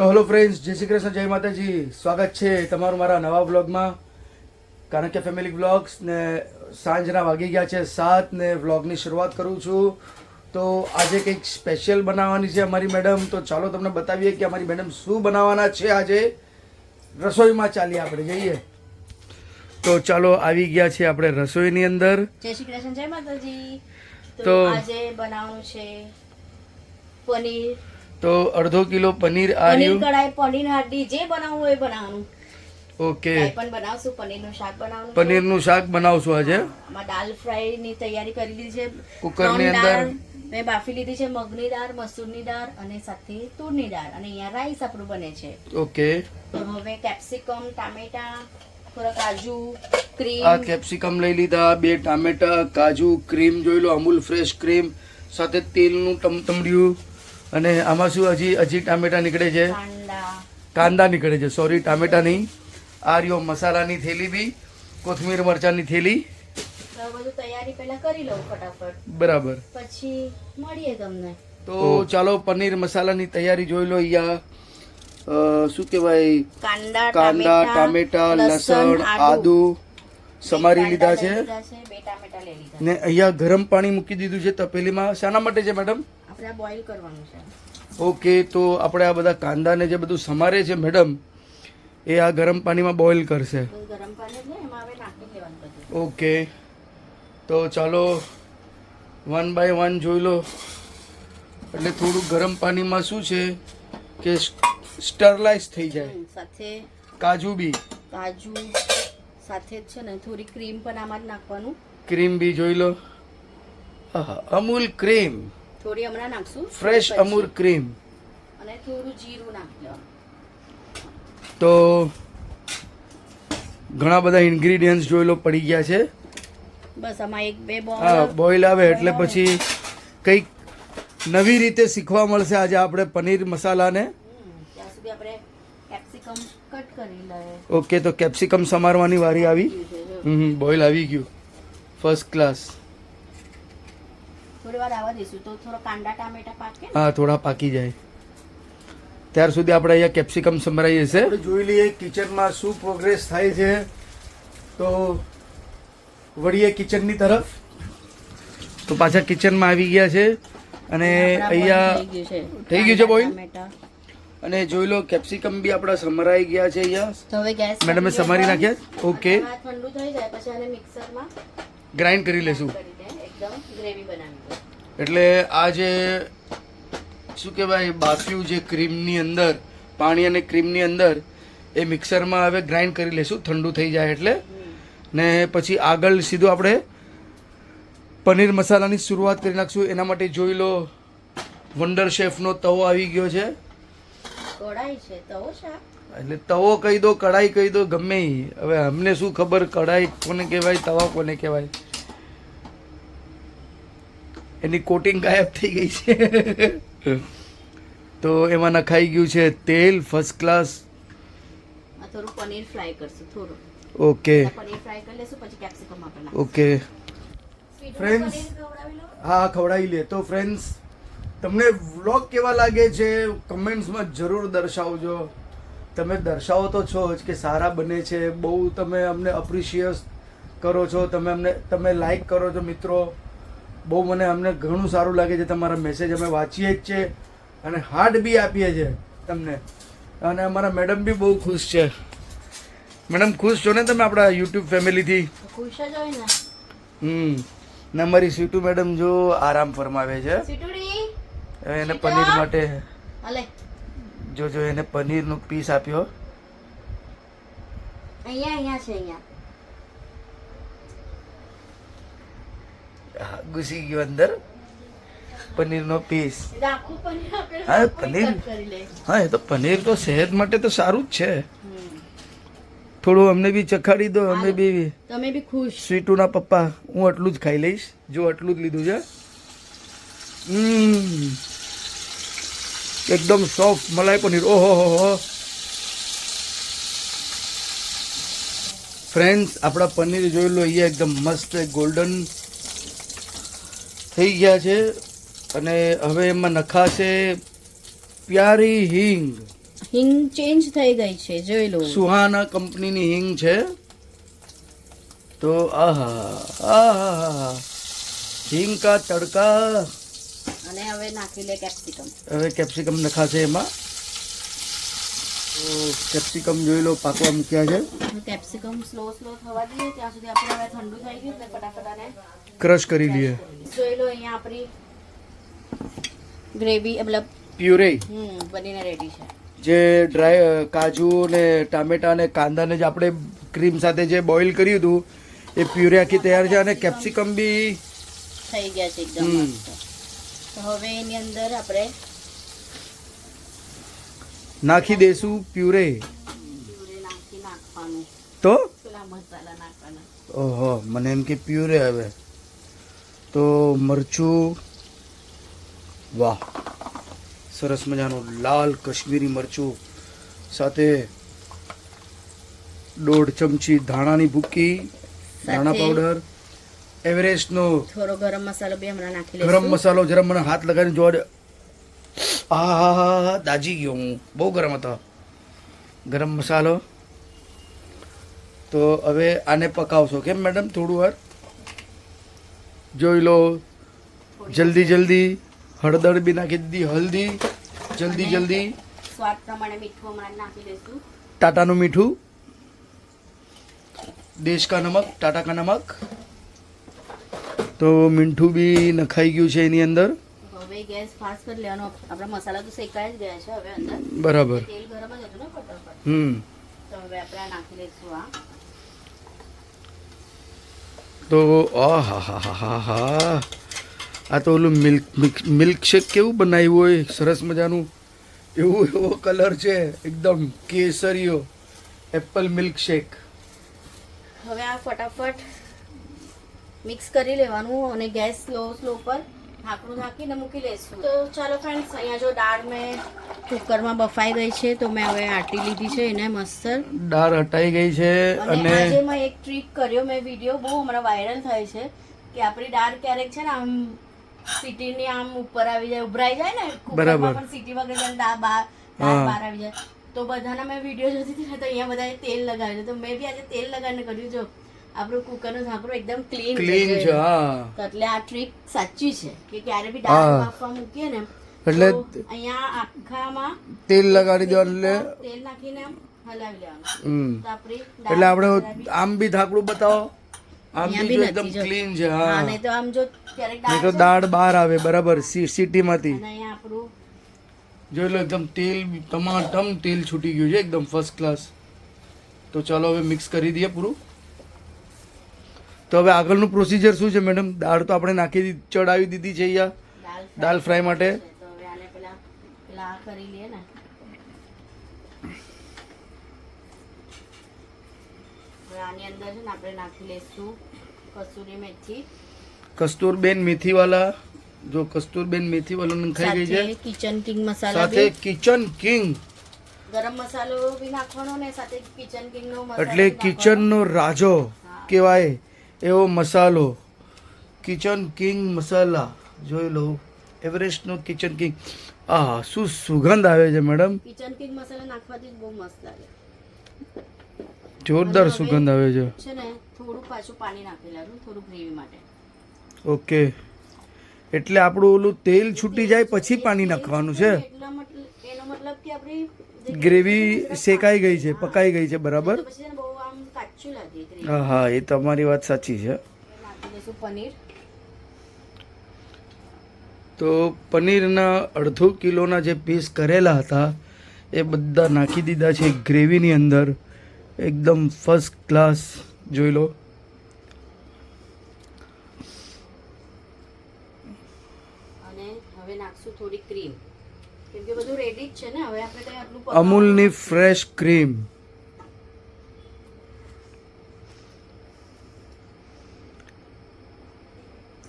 તો hello friends જય શ્રી કૃષ્ણ જય માતાજી. સ્વાગત છે તમારું મારા નવા બ્લોગમાં કારણ કે ફેમિલી બ્લોગ્સ ને સાંજના વાગી ગયા છે સાત ને વ્લોગની શરૂઆત કરું છું. તો આજે કંઈક સ્પેશિયલ બનાવવાની છે અમારી મેડમ તો ચાલો તમને બતાવીએ કે અમારી મેડમ શું બનાવવાના છે આજે. રસોઈમાં ચાલીએ આપણે જઈએ. તો ચાલો આવી ગયા છે આપણે રસોઈની અંદર. જય શ્રી કૃષ્ણ જય માતાજી. તો- આજે બનાવવાનું છે પનીર તો અડધો કિલો પનીર પનીર આવ્યું કઢાઈ પનીર હાંડી જે બનાવવું હોય એ બનાવવાનું. ઓકે. પણ બનાવશું પનીરનું શાક બનાવવાનું. પનીરનું શાક બનાવશું આજે? આમાં દાલ ફ્રાયની તૈયારી કરી લીધી છે. કુકરની અંદર? મેં બાફી લીધી છે મગની દાળ મસૂરની દાળ અને સાથે તુરની દાળ. અને અહીંયા રાઈસ આપણું બને છે. ઓકે. તો હવે કેપ્સિકમ ટામેટા થોડા કાજુ આ ક્રીમ કેપ્સિકમ લઈ લીધા બે ટામેટા કાજુ ક્રીમ જોઈ લો અમૂલ ફ્રેશ ક્રીમ સાથે તેલનું ટમટમડ્યું. અને આમાં શું હજી હજી ટામેટા નીકળે છે? કાંદા. નીકળે છે. સોરી ટામેટા નહીં આ રહ્યો મસાલાની થેલી બી. કોથમીર મરચાંની થેલી. બધું તૈયારી પહેલા કરી લઉં ફટાફટ. બરાબર. પછી મળીએ તમને. તો ચાલો પનીર મસાલાની તૈયારી જોઈ લો અહીંયા. શું કહેવાય? કાંદા કાંદા ટામેટા લસણ આદુ. સમારી લીધા છે. ને અહીંયા ગરમ પાણી મૂકી દીધું છે તપેલીમાં. શાના માટે છે મેડમ? આપણે આ બોઇલ કરવાનું છે. ઓકે તો આપણે આ બધા કાંદાને જે બધું સમારે છે મેડમ એ આ ગરમ પાણીમાં બોઇલ કરશે. ગરમ પાણી એટલે એમાં હવે નાખી દેવાનું ઓકે તો ચાલો વન બાય વન જોઈ લો. એટલે થોડું ગરમ પાણીમાં શું છે કે સ્ટરલાઇઝ થઈ જાય. સાથે કાજુ બી. કાજુ સાથે જ છે ને થોડી ક્રીમ પણ આમાં જ નાખવાનું. ક્રીમ બી જોઈ લો. અમૂલ ક્રીમ થોડી હમણાં નાખશું. ફ્રેશ અમૂર ક્રીમ અને થોડું જીરું નાખી તો ઘણા બધા ઇન્ગ્રીડિયન્ટ્સ જોઈ લો પડી ગયા છે. બસ આમાં એક બે હા બોઇલ આવે એટલે પછી કંઈક નવી રીતે શીખવા મળશે આજે આપણે પનીર મસાલાને. ત્યાં સુધી આપણે કેપ્સિકમ કટ કરી લઈએ. ઓકે તો કેપ્સિકમ સમારવાની વારી આવી. હમ બોઇલ આવી ગયું. ફર્સ્ટ ક્લાસ થોડી વાર આવવા દઈશું. તો થોડો કાંદા ટામેટા પાકે હા થોડા પાકી જાય. ત્યાર સુધી આપણે અહીંયા કેપ્સિકમ સમરાઈ જશે જોઈ લઈએ કિચનમાં શું પ્રોગ્રેસ થાય છે. તો વળીએ કિચનની તરફ. તો પાછા કિચનમાં આવી ગયા છે. અને અહીંયા થઈ ગયું છે? ટામેટા. અને જોઈ લો કેપ્સિકમ બી આપણા સમરાઈ ગયા છે અહીંયા. તો હવે ગેસ મેડમે સમારી નાખ્યા? ઓકે. ઠંડુ થઈ જાય પછી આને મિક્સરમાં ગ્રાઇન્ડ કરી લેશું. એકદમ ગ્રેવી બનાવી એટલે આ જે શું કહેવાય બાફ્યું જે ક્રીમની અંદર પાણી અને ક્રીમની અંદર એ મિક્સરમાં હવે ગ્રાઇન્ડ કરી લેશું ઠંડુ થઈ જાય એટલે. ને પછી આગળ સીધું આપણે પનીર મસાલાની શરૂઆત કરી નાખશું. એના માટે જોઈ લો વંડર શેફનો તવો આવી ગયો છે. કઢાઈ છે તવો એટલે તવો કહી દો કઢાઈ કહી દો ગમે. હવે અમને શું ખબર કઢાઈ કોને કહેવાય તવા કોને કહેવાય? એની કોટિંગ ગાયબ થઈ ગઈ છે. તો એમાં નખાઈ ગયું છે તેલ ફર્સ્ટ ક્લાસ થોડું પનીર ફ્રાય કરશું થોડું. ઓકે પનીર ફ્રાય કરી લેશું પછી કેપ્સિકમ આપણે ઓકે લો. હા ખવડાવી લે. તો ફ્રેન્ડ્સ તમને વ્લોગ કેવા લાગે છે કમેન્ટ્સમાં જરૂર દર્શાવજો. તમે દર્શાવો તો છો જ કે સારા બને છે. બહુ તમે અમને અપ્રિશિયસ કરો છો. તમે અમને તમે લાઈક કરો છો મિત્રો. બહુ મને અમને ઘણું સારું લાગે છે તમારા મેસેજ અમે વાંચીએ જ છે અને હાર્ટ બી આપીએ છીએ તમને. અને અમારા મેડમ બી બહુ ખુશ છે. મેડમ ખુશ છો ને તમે આપણા યુટ્યુબ ફેમિલીથી ખુશ જ હોય ને. હમ. ને અમારી સીટુ મેડમ જો આરામ ફરમાવે છે. એને પનીર માટે જો જો એને પનીરનું પીસ આપ્યો. અહીંયા અહીંયા છે અહીંયા. ઘૂસી ગયો અંદર. પનીરનો પીસ હા, પનીર. હા એ તો પનીર તો સેહત માટે તો સારું જ છે. થોડું અમને બી ચખાડી દો અમે બી તમે બી ખુશ. સ્વીટુના પપ્પા હું આટલું જ ખાઈ લઈશ. જો આટલું જ લીધું છે. એકદમ સોફ્ટ મલાઈ પનીર. ઓહો હો હો. ફ્રેન્ડ્સ આપણા પનીર જોઈ લો અહીંયા એકદમ મસ્ત ગોલ્ડન થઈ ગયા છે અને હવે એમાં નખાશે પ્યારી હિંગ. હિંગ ચેન્જ થઈ ગઈ છે જોઈ લો. સુહાના કંપનીની હિંગ છે. તો આહા આહા. હિંગ કા તડકા. અને હવે નાખી લે કેપ્સિકમ. હવે કેપ્સિકમ નખાશે એમાં. તો કેપ્સિકમ જોઈ લો પાકવા મૂક્યા છે. કેપ્સિકમ સ્લો સ્લો થવા દઈએ ત્યાં સુધી આપણે હવે ઠંડુ થઈ ગયું એટલે ફટાફટ આને ક્રશ કરી લઈએ. જોઈ લો અહીંયા આપણી ગ્રેવી મતલબ પ્યુરે હમ બનીને રેડી છે. જે ડ્રાય કાજુ ને ટામેટા ને કાંદાને જે આપણે ક્રીમ સાથે જે બોઇલ કર્યું હતું એ પ્યુરે આખી તૈયાર છે અને કેપ્સિકમ બી થઈ ગયા છે એકદમ તો હવે એની અંદર આપણે નાખી દેશું પ્યુરે નાખી નાખવાનું તો પેલા મસાલા નાખવાના. ઓહો મને એમ કે પ્યુરે હવે તો મરચું વાહ સરસ મજાનું લાલ કશ્મીરી મરચું સાથે દોઢ ચમચી ધાણાની ભૂકી ધાણા પાવડર એવરેસ્ટનો થોડો ગરમ મસાલો બે હમણાં નાખી ગરમ મસાલો જરા મને હાથ લગાવીને જોવા દે. આ હા હા હા દાજી ગયો હું. બહુ ગરમ હતો. ગરમ મસાલો. તો હવે આને પકાવશો. કેમ મેડમ? થોડું વાર. જોઈ લો. જલ્દી જલ્દી. હળદર બી નાખી દીધી. હલ્દી. જલ્દી જલ્દી. સ્વાદ પ્રમાણે મીઠું હમણાં નાખી દઈશું. ટાટાનું મીઠું. દેશ કા નમક ટાટા કા નમક. તો મીઠું બી નખાઈ ગયું છે એની અંદર. હવે ગેસ ફાસ્ટ કરી લેવાનો. આપણા મસાલા તો શેકાઈ જ ગયા છે હવે અંદર. બરાબર. તેલ ગરમ જ હતું ને ફટાફટ હમ. તો હવે આપણે નાખી લઈશું આ. તો, આ હા હા હા હા આ તો ઓલું મિલ્ક મિલ્કશેક કેવું બનાવ્યું હોય? સરસ મજાનું. એવું, એવો કલર છે, એકદમ કેસરીયો, એપલ મિલ્કશેક. હવે આ ફટાફટ મિક્સ કરી લેવાનું અને ગેસ સ્લો સ્લો પર. ઢાંકણું ઢાંકીને મૂકી લઈશું. તો ચાલો ફ્રેન્ડ્સ અહીંયા જો દાળ મેં કુકરમાં બફાઈ ગઈ છે તો મેં હવે આટી લીધી છે એને મસ્ત દાળ હટાઈ ગઈ છે અને આજે મેં એક ટ્રીક કર્યો મેં વીડિયો બહુ હમણાં વાયરલ થાય છે કે આપણી દાળ ક્યારેક છે ને આમ સિટીની આમ ઉપર આવી જાય ઉભરાઈ જાય ને બરાબર. કુકરમાં પણ સિટી વગર દાળ બહાર બહાર આવી જાય. તો બધાના મેં વીડિયો જોતી હતી ને તો અહીંયા બધાએ તેલ લગાવ્યું તો મેં બી આજે તેલ લગાવીને કર્યું જો. આપણું કુકરનું ઢાંકણું એકદમ ક્લીન ક્લીન છે હા. એટલે આ ટ્રીક સાચી છે કે ક્યારે બી દાળ બાફવા મૂકીએ ને એટલે અહીંયા આખામાં તેલ લગાડી દેવાનું એટલે તેલ નાખીને હલાવી લેવાનું. હમ. એટલે આપણે આમ બી ધાકડું બતાવો. આમ બી એકદમ ક્લીન છે હા. નહીં તો આમ જો ક્યારેક તો દાળ બહાર આવે બરાબર સિટીમાંથી. અહીંયા આપણું જોઈ લો એકદમ તેલ તમામ તેલ છૂટી ગયું છે એકદમ ફર્સ્ટ ક્લાસ તો ચાલો હવે મિક્સ કરી દઈએ પૂરું. તો હવે આગળનું પ્રોસિજર શું છે મેડમ દાળ તો આપણે નાખી દીધી ચડાવી દીધી છે અહીંયા. દાળ ફ્રાય માટે. કરી લઈએ ને. આની અંદર છે ને આપણે નાખી લઈશું કસૂરી મેથી. કસ્તુરબેન મેથીવાલા. જો કસ્તુરબેન મેથીવાલા ખાઈ ગઈ છે. કિચન કિંગ મસાલા સાથે કિચન કિંગ. ગરમ મસાલો બી નાખવાનો ને સાથે કિચન કિંગ નો મસાલો એટલે રાજો કહેવાય. એવો મસાલો કિચન કિંગ મસાલા જોઈ લો એવરેસ્ટનો કિચન કિંગ આ શું સુગંધ આવે છે મેડમ કિચન કિંગ મસાલા નાખવાથી બહુ મસ્ત લાગે. જોરદાર સુગંધ આવે છે. છે ને થોડું પાછું પાણી નાખી લેવાનું થોડું ગ્રેવી માટે. ઓકે. એટલે આપણું ઓલું તેલ છૂટી જાય પછી પાણી નાખવાનું છે? એનો મતલબ કે આપણી ગ્રેવી શેકાઈ ગઈ છે પકાઈ ગઈ છે બરાબર? પછી છે ને કાચું લાગે હા હા એ તમારી વાત સાચી છે. નાખી દઈશું પનીર? તો પનીરના અડધો કિલોના જે પીસ કરેલા હતા એ બધા નાખી દીધા છે ગ્રેવીની અંદર. એકદમ ફર્સ્ટ ક્લાસ જોઈ લો. અને હવે નાખશું થોડી ક્રીમ કેમ કે બધું રેડી જ છે ને હવે આપણે કઈ આટલું અમૂલની ફ્રેશ ક્રીમ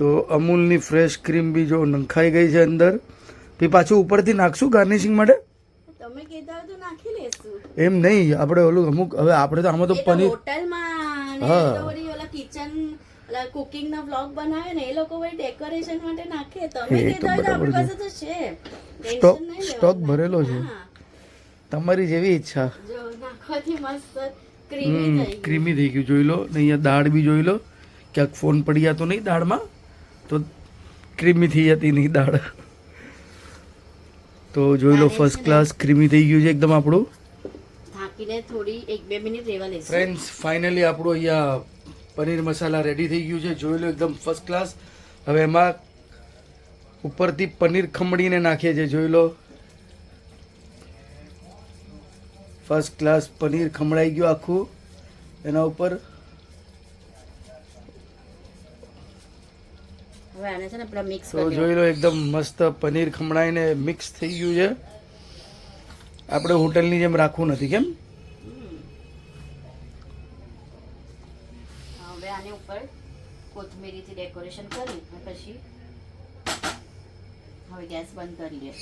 તો અમૂલની ફ્રેશ ક્રીમ બી જો નંખાઈ ગઈ છે અંદર. પછી પાછું ઉપરથી નાખશું ગાર્નિશિંગ માટે? તો એમ નહીં આપણે ઓલું અમુક હવે આપણે તો આમાં તો પનીર હા. તો કિચન કુકિંગ ના વ્લોગ બનાવે ને એ લોકો ડેકોરેશન માટે નાખે. તમે કહેતા હોય આપણી બરાબર પાસે તો છે. સ્ટોક- સ્ટોક ભરેલો છે. તમારી જેવી ઈચ્છા. જો નાખવાથી મસ્ત ક્રીમી થઈ ગયું. જોઈ લો ને અહીંયા દાળ બી જોઈ લો. ક્યાંક ફોન પડી જતો નહીં દાળમાં? તો ક્રીમી થઈ જતી નહીં દાળ. તો જોઈ લો ફર્સ્ટ ક્લાસ ક્રીમી થઈ ગયું છે એકદમ આપણું. ઢાંકીને થોડી એક બે મિનિટ રહેવા લઈશું ફ્રેન્ડ્સ ફાઇનલી આપણું અહીંયા પનીર મસાલા રેડી થઈ ગયું છે. જોઈ લો એકદમ ફર્સ્ટ ક્લાસ હવે એમાં ઉપરથી પનીર ખમણીને નાખીએ છીએ જોઈ લો. ફર્સ્ટ ક્લાસ પનીર ખમણાઈ ગયું આખું. એના ઉપર હવે આને છે ને આપણે મિક્સ તો જોઈ લો એકદમ મસ્ત પનીર ખમણાઈને મિક્સ થઈ ગયું છે. આપણે હોટલની જેમ રાખવું નથી કેમ? હવે આની ઉપર કોથમીરીથી ડેકોરેશન કરી અને પછી હવે ગેસ બંધ કરી દે.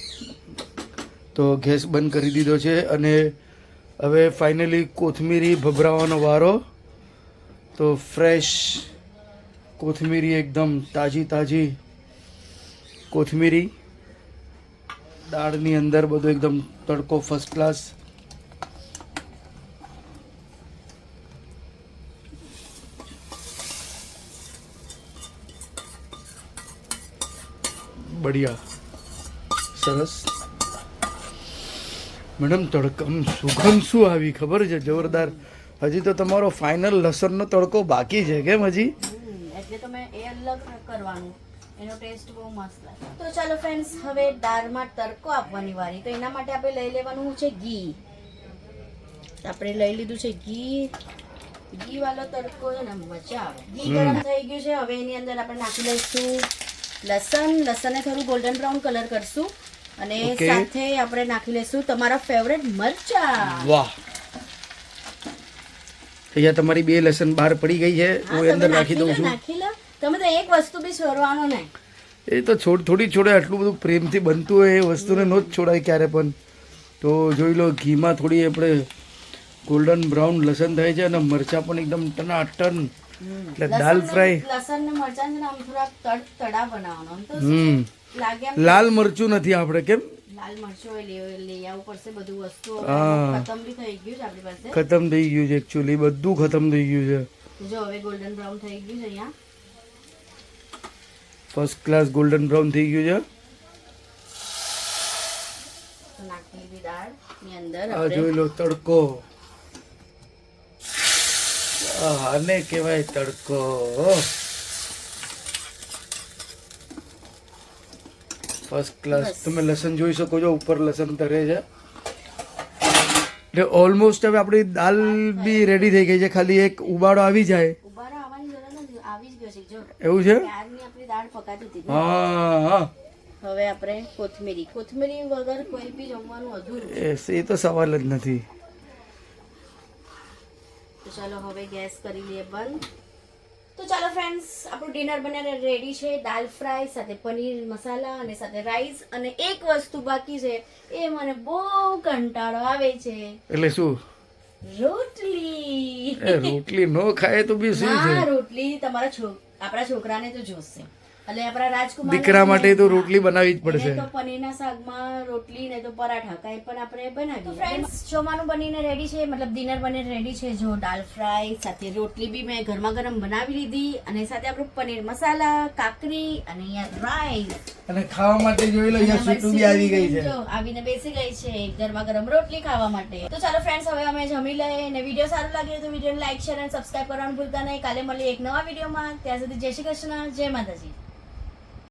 તો ગેસ બંધ કરી દીધો છે અને હવે ફાઇનલી કોથમીરી ભભરાવાનો વારો. તો ફ્રેશ કોથમીરી એકદમ તાજી તાજી કોથમીરી. દાળની અંદર બધો એકદમ તડકો ફર્સ્ટ ક્લાસ બઢિયા. સરસ. મેડમ, તડકમ સુગમ શું આવી? ખબર છે? જોરદાર. હજી તો તમારો ફાઇનલ લસણનો તડકો બાકી છે કેમ હજી? એટલે તમે એ અલગ કરવાનું. એનો ટેસ્ટ બહુ મસ્ત લાગે. તો ચાલો ફ્રેન્ડ્સ હવે દાળમાં તડકો આપવાની વારી. તો એના માટે આપણે લઈ લેવાનું છે ઘી. આપણે લઈ લીધું છે ઘી. ઘી વાળો તડકો છે ને મજા આવે. ઘી ગરમ થઈ ગયું છે. હવે એની અંદર આપણે નાખી લઈશું લસણ. લસણને થોડું ગોલ્ડન બ્રાઉન કલર કરશું. અને સાથે આપણે નાખી લઈશું તમારા ફેવરેટ મરચા. વાહ. અહીંયા તમારી બે લસણ બહાર પડી ગઈ છે. હું અંદર નાખી દઉં છું. તમે તો એક વસ્તુ બી છોડવાનો નહીં. એ તો છોડ થોડી છોડે આટલું બધું પ્રેમથી બનતું હોય એ વસ્તુને ન જ છોડાય ક્યારે પણ. તો જોઈ લો ઘીમાં થોડી આપણે ગોલ્ડન બ્રાઉન લસણ થાય છે અને મરચાં પણ એકદમ ટનાટન. એટલે દાલ ફ્રાય. લસણ ને મરચાં આમ થોડા તડ તડા બનાવવાનો. તો લાગે લાલ મરચું નથી આપણે કેમ? લાલ મરચું લઈ આવવું પડશે બધું વસ્તુ. ખતમ બી થઈ ગયું છે આપણી પાસે. ખતમ થઈ ગયું છે એકચ્યુઅલી બધું ખતમ થઈ ગયું છે. જો હવે ગોલ્ડન બ્રાઉન થઈ ગયું છે અહીંયા. ફર્સ્ટ ક્લાસ ગોલ્ડન બ્રાઉન થઈ ગયું છે. આ જોઈ લો તડકો. આને કહેવાય તડકો. ફર્સ્ટ ક્લાસ તમે લસણ જોઈ શકો છો ઉપર લસણ તરે છે. એટલે ઓલમોસ્ટ હવે આપણી દાલ બી રેડી થઈ ગઈ છે. ખાલી એક ઉબાડો આવી જાય ઊભા રહો, આવવાની જરૂર નથી આવી જ ગયો છે જો એવું છે? હા હા. હવે આપણે કોથમીરી. કોથમીરી વગર કોઈ બી જમવાનું અધૂરું એ- તો સવાલ જ નથી. તો ચાલો હવે ગેસ કરી લઈએ બંધ. તો ચાલો ફ્રેન્ડ્સ આપણું ડિનર બનાવીને રેડી છે. દાલ ફ્રાય સાથે પનીર મસાલા અને સાથે રાઈસ અને એક વસ્તુ બાકી છે એ મને બહુ કંટાળો આવે છે. એટલે શું? રોટલી. રોટલી નો ખાય તો બી શું છે? રોટલી તમારા છોક આપણા છોકરાને તો જોશે એટલે આપણા રાજકુમાર દીકરા માટે તો રોટલી બનાવી જ પડશે. તો પનીરના શાકમાં રોટલી ને તો પરાઠા કાંઈ પણ આપણે બનાવીએ. ફ્રેન્ડ્સ જમવાનું બનીને રેડી છે? મતલબ ડિનર બનીને રેડી છે? જો દાળ ફ્રાય સાથે રોટલી બી મેં ગરમા ગરમ બનાવી લીધી અને સાથે આપણું પનીર મસાલા કાકરી અને અહીંયા રાઈસ અને ખાવા માટે જોઈ લો અહીંયા સીટુ બી આવી ગઈ છે. આવીને બેસી ગઈ છે ગરમા ગરમ રોટલી ખાવા માટે. તો ચાલો ફ્રેન્ડ્સ હવે અમે જમી લઈએ અને વીડિયો સારો લાગે તો વીડિયો લાઈક શેર અને સબસ્ક્રાઇબ કરવાનું ભૂલતા નહીં. કાલે મળીએ એક નવા વિડીયોમાં ત્યાં સુધી જય શ્રી કૃષ્ણ જય માતાજી.